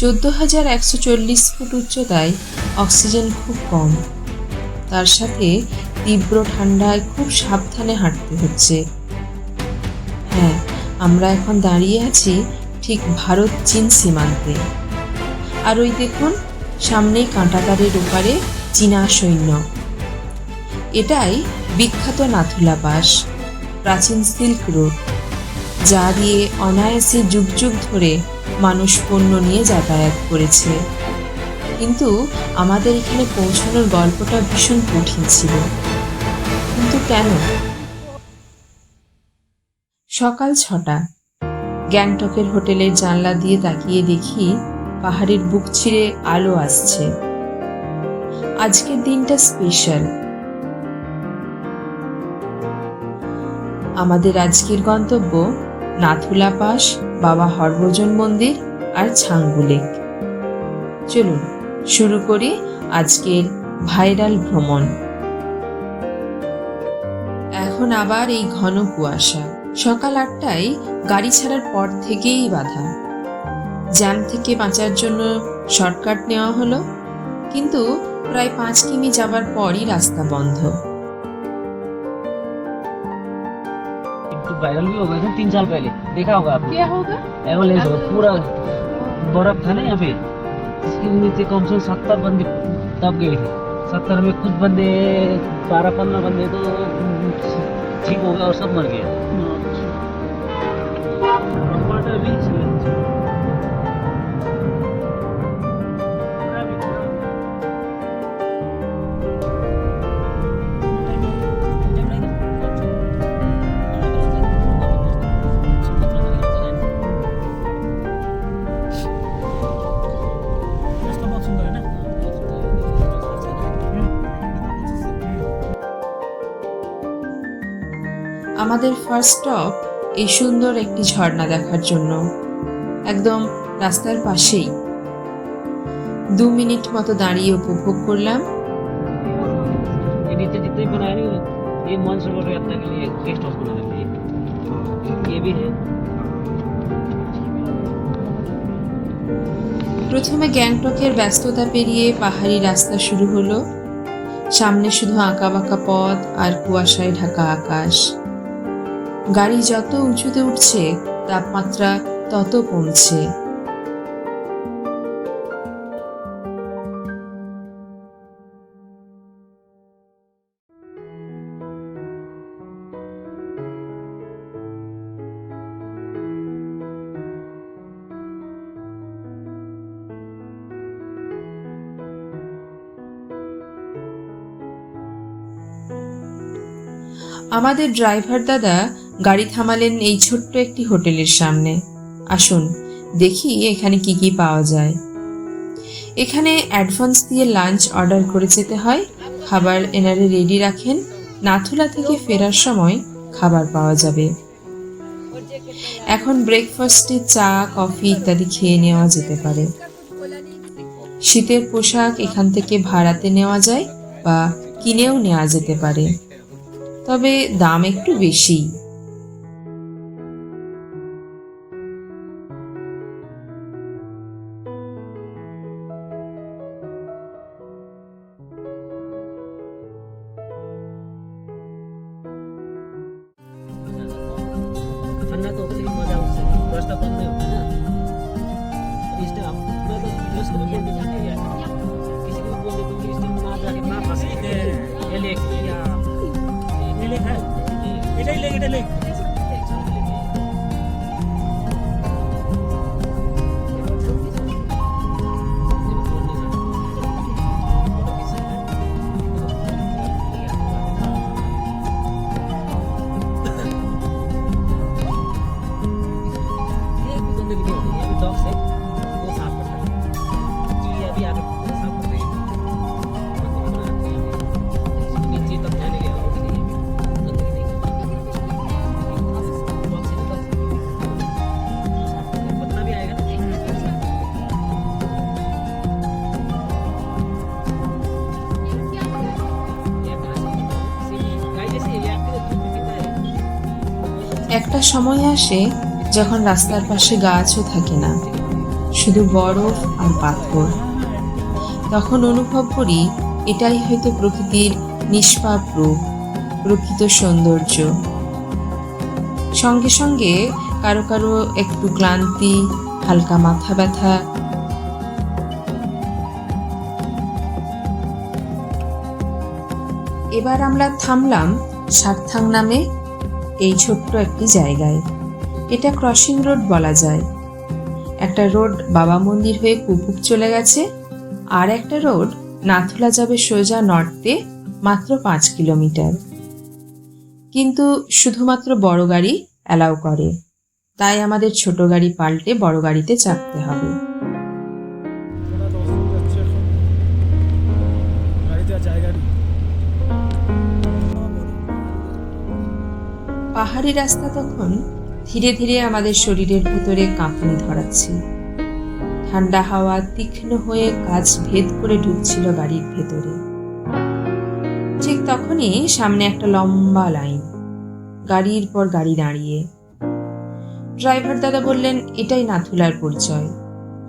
চোদ্দ হাজার একশো চল্লিশ ফুট উচ্চতায় অক্সিজেন খুব কম। তার সাথে তীব্র ঠান্ডায় খুব সাবধানে হাঁটতে হচ্ছে। হ্যাঁ আমরা এখন দাঁড়িয়ে আছি ঠিক ভারত চীন সীমান্তে। আর ওই দেখুন, সামনেই কাঁটাতারের ওপারে চীনা সৈন্য। এটাই বিখ্যাত নাথুলা পাস প্রাচীন সিল্ক রোড, যা দিয়ে অনায়াসে যুগ যুগ ধরে মানুষ পণ্য নিয়ে যাতায়াত করেছে। কিন্তু আমাদের এখানে পৌঁছানোর গল্পটা ভীষণ কঠিন ছিল। কিন্তু কেন? সকাল ছটা। গ্যাংটকের হোটেলের জানলা দিয়ে তাকিয়ে দেখি পাহাড়ের বুক ছিঁড়ে আলো আসছে। আজকের দিনটা স্পেশাল। আমাদের আজকের গন্তব্য নাথুলা পাস বাবা হরভজন মন্দির আর ছাঙ্গু লেক। চলুন, শুরু করি আজকের ভাইরাল ভ্রমণ। এখন আবার এই ঘন কুয়াশা। সকাল আটটায় গাড়ি ছাড়ার পর থেকেই বাধা। জ্যাম থেকে বাঁচার জন্য শর্টকাট নেওয়া হলো, কিন্তু প্রায় পাঁচ কিমি যাবার পরই রাস্তা বন্ধ। वायरल भी हो गए थे तीन साल पहले। देखा होगा आपने? क्या होगा? एवलेंस होगा पूरा बर्फ़ था ना यहाँ पे। इसके नीचे कम से कम सत्तर बंदे दब गए थे। सत्तर में कुछ बंदे बारह पंद्रह बंदे तो ठीक हो गए और सब मर गए। আমাদের ফার্স্ট স্টপ এই সুন্দর একটি ঝর্ণা দেখার জন্য একদম রাস্তার পাশেই দু মিনিট মতো দাঁড়িয়ে উপভোগ করলাম ये नीचे जितने भी बनाए नहीं ये मानसरोवर यात्रा के लिए गेस्ट हाउस बना देते हैं ये भी है প্রথমে গ্যাংটকের ব্যস্ততা পেরিয়ে পাহাড়ি রাস্তা শুরু হলো সামনে শুধু আঁকা বাঁকা পথ আর কুয়াশায় ঢাকা আকাশ গাড়ি যত উঁচুতে উঠছে তাপমাত্রা তত কমছে। আমাদের ড্রাইভার দাদা গাড়ি থামালেন এই ছোট্ট একটি হোটেলের সামনে। আসুন, দেখি এখানে কি কি পাওয়া যায়। এখানে অ্যাডভান্স দিয়ে লাঞ্চ অর্ডার করে যেতে হয়। খাবার এনারে রেডি রাখেন। নাথুলা থেকে ফেরার সময় খাবার পাওয়া যাবে। এখন ব্রেকফাস্টে চা, কফি ইত্যাদি খেয়ে নেওয়া যেতে পারে। শীতের পোশাক এখান থেকে ভাড়াতে নেওয়া যায় বা কিনেও নেওয়া যেতে পারে। তবে দাম একটু বেশি। একটা সময় আসে যখন রাস্তার পাশে গাছও থাকে না, শুধু বরফ আর পাথর। তখন অনুভব করি এটাই হয়তো প্রকৃতির নিষ্পাপ রূপ, প্রকৃত সৌন্দর্য। সঙ্গে সঙ্গে কারও কারও একটু ক্লান্তি, হালকা মাথা ব্যথা। এবার আমরা থামলাম সার্থাং নামে এই ছোট্ট একটি জায়গায়। এটা ক্রসিং রোড বলা যায়। একটা রোড বাবা মন্দির হয়ে কুপুক চলে গেছে, আর একটা রোড নাথুলা যাবে সোজা নর্থে মাত্র পাঁচ কিলোমিটার কিন্তু শুধুমাত্র বড় গাড়ি অ্যালাউ করে। তাই আমাদের ছোট গাড়ি পাল্টে বড় গাড়িতে চাপতে হবে। পাহাড়ি রাস্তা তখন ধীরে ধীরে আমাদের শরীরের ভেতরে কাঁপুনি ধরাচ্ছে। ঠান্ডা হাওয়া তীক্ষ্ণ হয়ে কাজ ভেদ করে ঢুকছিল গাড়ির ভেতরে। ঠিক তখনই সামনে একটা লম্বা লাইন, গাড়ির পর গাড়ি দাঁড়িয়ে। ড্রাইভার দাদা বললেন, এটাই নাথুলার পরিচয়।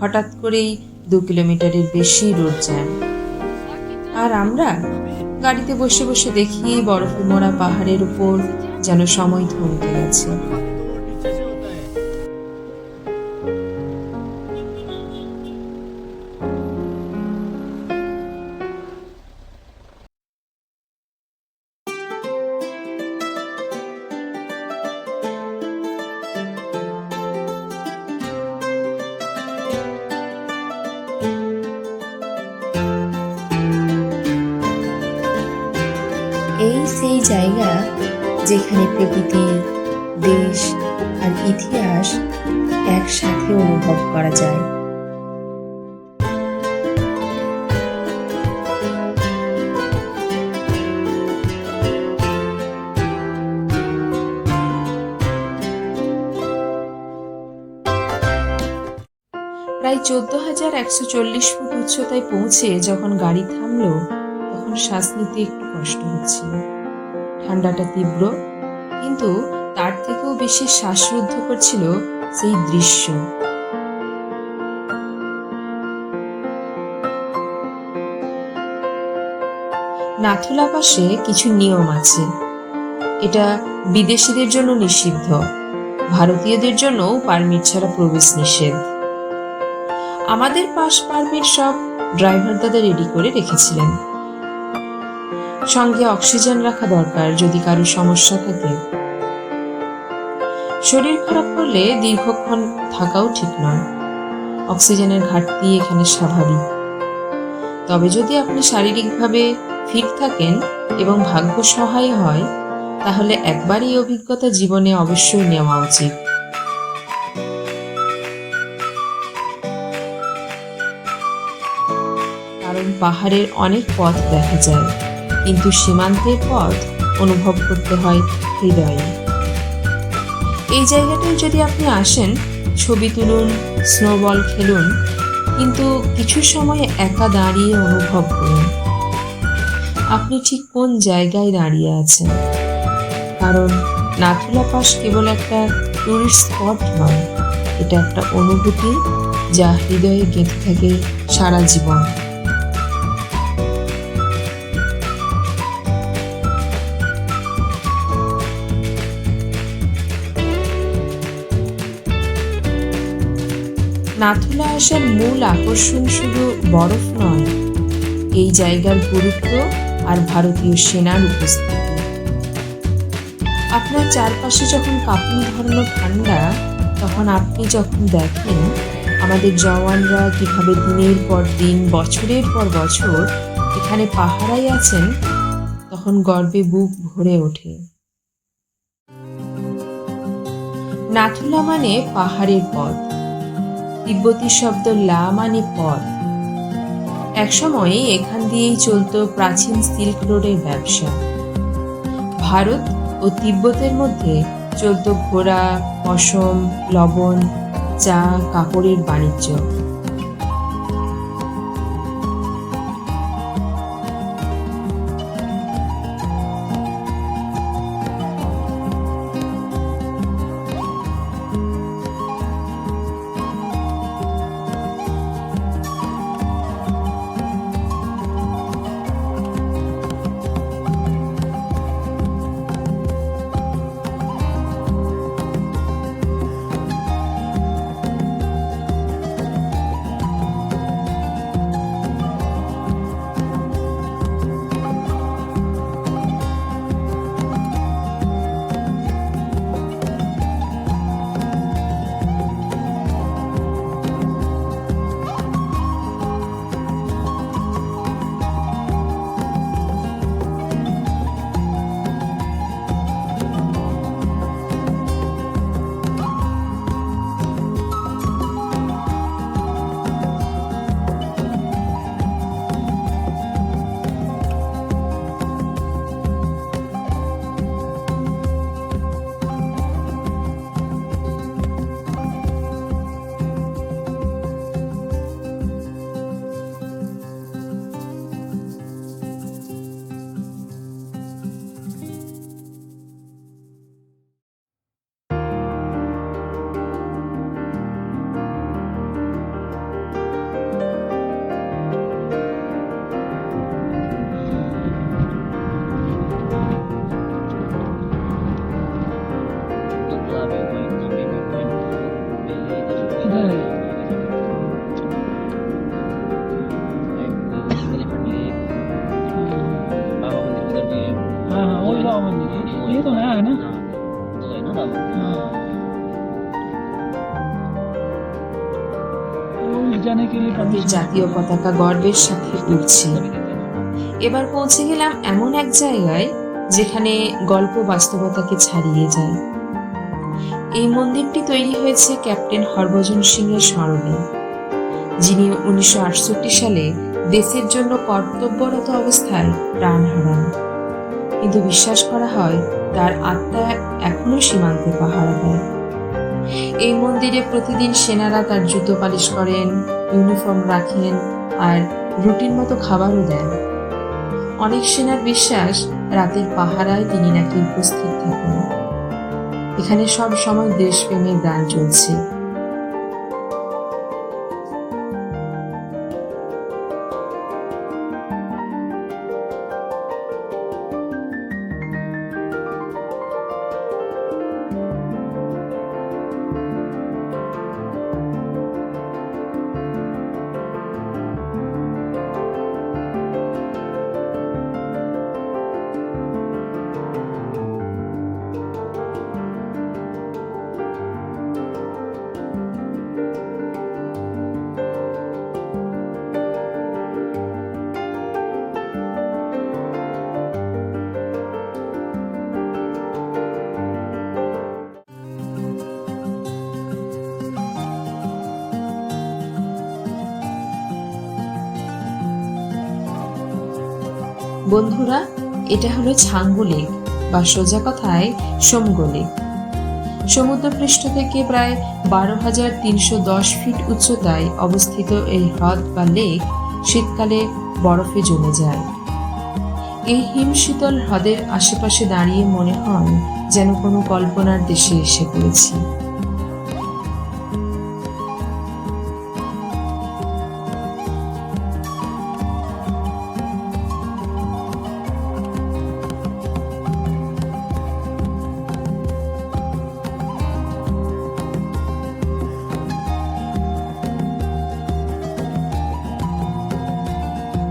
হঠাৎ করেই দু কিলোমিটারের বেশি রোড জ্যাম। আর আমরা গাড়িতে বসে বসে দেখি বরফে মোড়া পাহাড়ের উপর যেন সময় থমকে গেছে যেখানে প্রকৃতি, দেশ আর ইতিহাস একসাথে অনুভব করা যায়। প্রায় চোদ্দ হাজার একশো চল্লিশ ফুট উচ্চতায় পৌঁছে যখন গাড়ি থামলো, তখন শ্বাস নিতে একটু কষ্ট হচ্ছিল। ঠান্ডাটা তীব্র, কিন্তু তার থেকেও বেশি শ্বাসরুদ্ধ করছিল সেই দৃশ্য। নাথুলা পাশে কিছু নিয়ম আছে। এটা বিদেশিদের জন্য নিষিদ্ধ, ভারতীয়দের জন্য পারমিট ছাড়া প্রবেশ নিষেধ। আমাদের পাশ পারমিট সব ড্রাইভার দাদা রেডি করে রেখেছিলেন। সঙ্গে অক্সিজেন রাখা দরকার যদি কারও সমস্যা থাকে। শরীর খারাপ করলে দীর্ঘক্ষণ থাকাও ঠিক নয়। অক্সিজেনের ঘাটতি এখানে স্বাভাবিক। তবে যদি আপনি শারীরিকভাবে ফিট থাকেন এবং ভাগ্য সহায় হয়, তাহলে একবার এই অভিজ্ঞতা জীবনে অবশ্যই নেওয়া উচিত। কারণ পাহাড়ের অনেক পথ দেখা যায়। কিন্তু সীমান্তের পথ অনুভব করতে হয় হৃদয়ে। এই জায়গাটায় যদি আপনি আসেন, ছবি তুলুন, স্নোবল খেলুন, কিন্তু কিছু সময় একা দাঁড়িয়ে অনুভব করুন। আপনি ঠিক কোন জায়গায় দাঁড়িয়ে আছেন? কারণ নাথুলা পাস কেবল একটা টুরিস্ট স্পট নয়, এটা একটা অনুভূতি যা হৃদয়ে গেঁথে থাকে সারা জীবন। নাথুলা আসার মূল আকর্ষণ শুধু বরফ নয়, এই জায়গার গুরুত্ব আর ভারতীয় সেনার উপস্থিতি। আপনার চারপাশে যখন কাঁপুনি ধরানো ঠান্ডা, তখন আপনি যখন দেখেন আমাদের জওয়ানরা কীভাবে দিনের পর দিন, বছরের পর বছর এখানে পাহারায় আছেন, তখন গর্বে বুক ভরে ওঠে। নাথুলা মানে পাহাড়ের পথ। তিব্বতী শব্দ লা মানে পথ। একসময় এখান দিয়েই চলত প্রাচীন সিল্ক রোডের ব্যবসা। ভারত ও তিব্বতের মধ্যে চলত ঘোড়া, পশম, লবণ, চা, কাপড়ের বাণিজ্য। আমাদের জাতীয় পতাকা গর্বের সাথে উড়ছে। এবার পৌঁছে গেলাম এমন এক জায়গায় যেখানে গল্প বাস্তবতাকে ছাড়িয়ে যায়। এই মন্দিরটি তৈরি হয়েছে ক্যাপ্টেন হরভজন সিং এর স্মরণে, যিনি উনিশশো আটষট্টি সালে দেশের জন্য কর্তব্যরত অবস্থায় প্রাণ হারান। কিন্তু বিশ্বাস করা হয় তার আত্মা এখনও সীমান্তে পাহারা দেয়। এই মন্দিরে প্রতিদিন সেনারা তার জুতো পালিশ করেন, ইউনিফর্ম রাখেন আর রুটিন মতো খাবারও দেন। অনেক সেনার বিশ্বাস রাতের পাহারায় তিনি নাকি উপস্থিত থাকেন। এখানে সব সময় দেশপ্রেমের গান চলছে। বন্ধুরা, এটা হলো ছাঙ্গু লেক বা সোজা কথায় সোমগো লেক। সমুদ্রপৃষ্ঠ থেকে প্রায় বারো হাজার তিনশো দশ ফিট উচ্চতায় অবস্থিত এই হ্রদ বা লেক শীতকালে বরফে জমে যায়। এই হিমশীতল হ্রদের আশেপাশে দাঁড়িয়ে মনে হয় যেন কোনো কল্পনার দেশে এসে পড়েছি।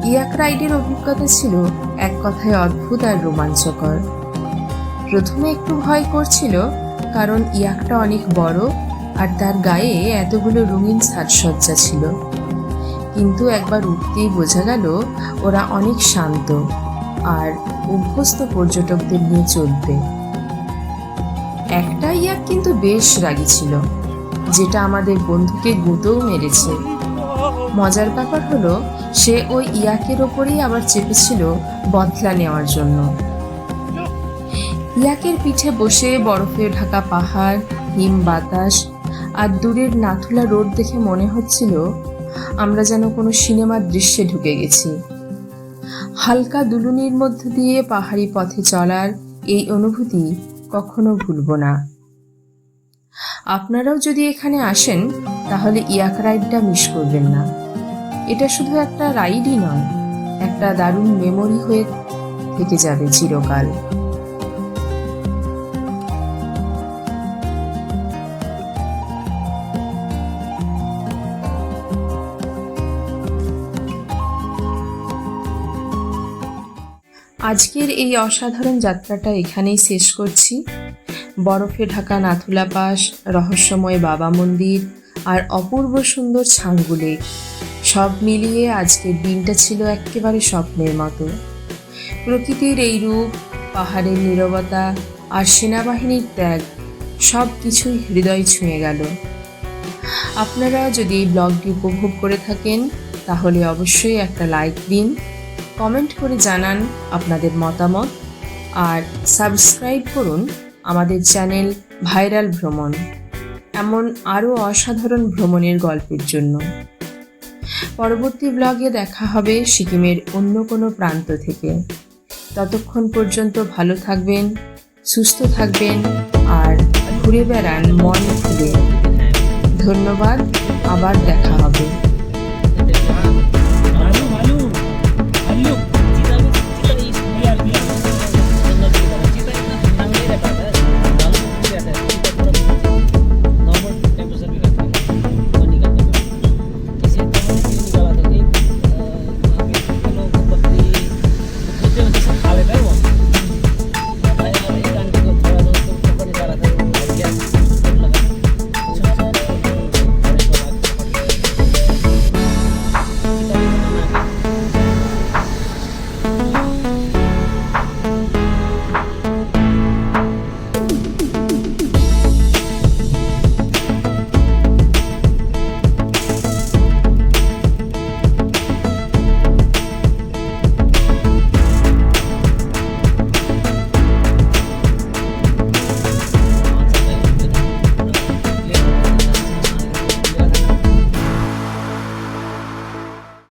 ইয়াক রাইডের অভিজ্ঞতা ছিল এক কথায় অদ্ভুত আর রোমাঞ্চকর। প্রথমে একটু ভয় করছিল, কারণ ইয়াকটা অনেক বড় আর তার গায়ে এতগুলো রঙিন সাজসজ্জা ছিল। কিন্তু একবার উঠতেই বোঝা গেল, ওরা অনেক শান্ত আর অভ্যস্ত পর্যটকদের নিয়ে চলবে। একটা ইয়াক কিন্তু বেশ রাগী ছিল, যেটা আমাদের বন্ধুকে গুঁতেও মেরেছে। মজার ব্যাপার হলো সে ওই ইয়াকের ওপরেই আবার চেপেছিল বদলা নেওয়ার জন্য। ইয়াকের পিঠে বসে বরফে ঢাকা পাহাড়, হিম বাতাস আর দূরের নাথুলা রোড দেখে মনে হচ্ছিল আমরা যেন কোনো সিনেমার দৃশ্যে ঢুকে গেছি। হালকা দুলুনির মধ্য দিয়ে পাহাড়ি পথে চলার এই অনুভূতি কখনো ভুলবো না। আপনারাও যদি এখানে আসেন, তাহলে ইয়াক রাইডটা মিস করবেন না। এটা শুধু একটা রাইডই নয়, একটা দারুণ মেমোরি হয়ে থেকে যাবে চিরকাল। আজকের এই অসাধারণ যাত্রাটা এখানেই শেষ করছি। বরফে ঢাকা নাথুলা পাস রহস্যময় বাবা মন্দির আর অপূর্ব সুন্দর ছাঙ্গু লেক। সব মিলিয়ে আজকের দিনটা ছিল একেবারে স্বপ্নের মতো। প্রকৃতির এই রূপ, পাহাড়ের নীরবতা আর সেনাবাহিনীর ত্যাগ, সব কিছুই হৃদয় ছুঁয়ে গেল। আপনারা যদি এই ব্লগটি উপভোগ করে থাকেন, তাহলে অবশ্যই একটা লাইক দিন, কমেন্ট করে জানান আপনাদের মতামত, আর সাবস্ক্রাইব করুন আমাদের চ্যানেল ভাইরাল ভ্রমণ, এমন আরও অসাধারণ ভ্রমণের গল্পের জন্য। পরবর্তী ব্লগে দেখা হবে সিকিমের অন্য কোনো প্রান্ত থেকে। ততক্ষণ পর্যন্ত ভালো থাকবেন, সুস্থ থাকবেন আর ঘুরে বেড়ান, মন খুলে ধন্যবাদ, আবার দেখা হবে।